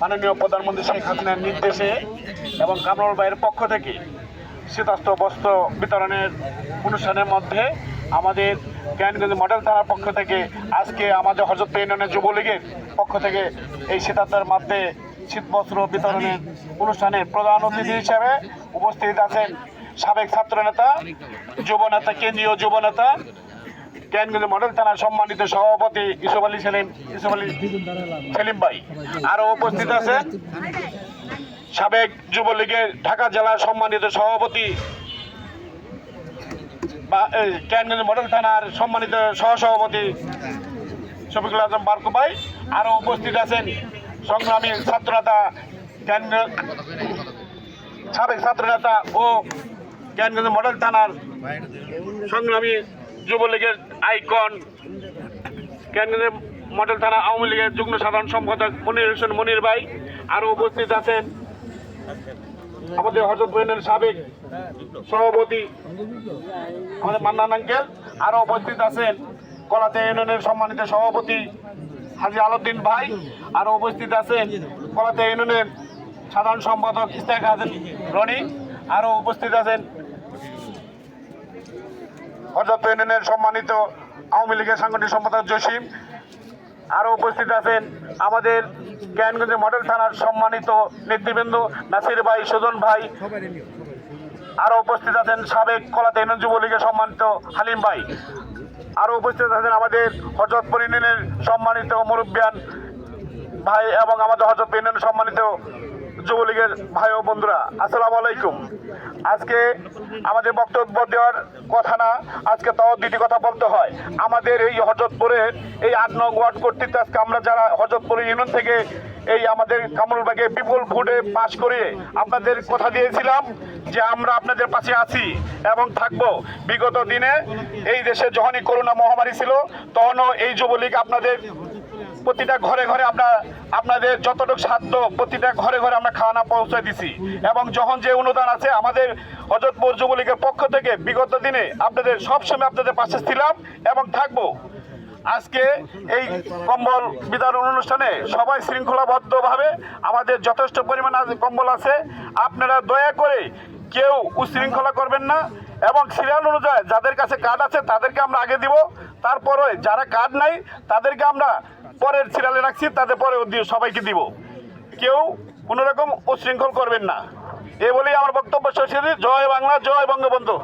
মাননীয় প্রধানমন্ত্রী শেখ হাসিনার নির্দেশে এবং কামরুল ভাইয়ের পক্ষ থেকে শীতাস্ত্র বস্ত্র বিতরণের অনুষ্ঠানের মধ্যে আমাদের জ্ঞানগঞ্জ মডেল থানার পক্ষ থেকে আজকে আমাদের হজরত ইউনিয়নের যুবলীগের পক্ষ থেকে এই শীতাস্ত্রের মধ্যে শীতবস্ত্র বিতরণের অনুষ্ঠানে প্রধান অতিথি হিসেবে উপস্থিত আছেন সাবেক ছাত্রনেতা, যুবনেতা, কেন্দ্রীয় যুবনেতা জ্ঞানগঞ্জ মডেল থানার সম্মানিত সভাপতি ইসুফ আলী সেলিম, ইসুফ আলী সেলিম ভাই। আরও উপস্থিত আছেন সাবেক যুবলীগের ঢাকা জেলার সম্মানিত সভাপতি জ্ঞানগঞ্জ মডেল থানার সম্মানিত সহসভাপতি শফিকুল আজম বারকু ভাই। আরও উপস্থিত আছেন সংগ্রামী ছাত্রনেতা সাবেক ছাত্রনেতা ও জ্ঞানগঞ্জ মডেল থানার সংগ্রামী যুবলীগের আইকন। কেন্দ্রের মডেল থানা আওয়ামী লীগের যুগ্ম সাধারণ সম্পাদক মনির হোসেন মনির ভাই আরও উপস্থিত আছেন। আমাদের হজরত বহিনের সাবেক সভাপতি আমাদের মান্নান আঙ্কেল আরও উপস্থিত আছেন। কলাতে ইউনিয়নের সম্মানিত সভাপতি হাজি আলাউদ্দিন ভাই আরও উপস্থিত আছেন। কলাতে ইউনিয়নের সাধারণ সম্পাদক ইস্তাক হাসান রনি আরও উপস্থিত আছেন। হজরত ইউনিয়নের সম্মানিত আওয়ামী লীগের সাংগঠনিক সম্পাদক জসিম। আরও উপস্থিত আছেন আমাদের জ্ঞানগঞ্জ মডেল থানার সম্মানিত নেতৃবৃন্দ নাসির ভাই, সুজন ভাই। আরও উপস্থিত আছেন সাবেক কলাতে ইউনিয়ন যুবলীগের সম্মানিত হালিম ভাই। আরও উপস্থিত আছেন আমাদের হজরতপুর ইউনিয়নের সম্মানিত মুরব্বিয়ান ভাই এবং আমাদের হজরত ইউনিয়নের সম্মানিত যুবলীগের ভাই ও বন্ধুরা, আসসালামু আলাইকুম। আজকে আমাদের বক্তব্য দেওয়ার কথা না, আজকে তাও দুটি কথা বলতে হয়। আমাদের এই হজরতপুরের এই আট নং ওয়ার্ড কর্তৃক আজকে আমরা যারা হজরতপুর ইউনিয়ন থেকে এই আমাদের কামরুলবাগে বিপুল ভোটে পাশ করে আপনাদের কথা দিয়েছিলাম যে আমরা আপনাদের পাশে আছি এবং থাকব। বিগত দিনে এই দেশে যখনই করোনা মহামারী ছিল, তখনও এই যুবলীগ আপনাদের প্রতিটা ঘরে ঘরে আমরা আপনাদের যতটুকু সাধ্য প্রতিটা ঘরে ঘরে আমরা খাওয়ানা পৌঁছে দিছি। এবং যখন যে অনুদান আছে, আমাদের হজরতপুর যুবলীগের পক্ষ থেকে বিগত দিনে আপনাদের সবসময় আপনাদের পাশে ছিলাম এবং থাকব। আজকে এই কম্বল বিতরণ অনুষ্ঠানে সবাই শৃঙ্খলাবদ্ধভাবে আমাদের যথেষ্ট পরিমাণ কম্বল আছে। আপনারা দয়া করে কেউ উশৃঙ্খলা করবেন না। এবং সিরিয়াল অনুযায়ী যাদের কাছে কার্ড আছে, তাদেরকে আমরা আগে দিব। তারপরে যারা কার্ড নাই, তাদেরকে আমরা পরের সিরিয়ালে রাখছি, তাদের পরে সবাইকে দিব। কেউ কোনো রকম উশৃঙ্খল করবেন না। এ বলেই আমার বক্তব্য শেষ। জয় বাংলা, জয় বঙ্গবন্ধু।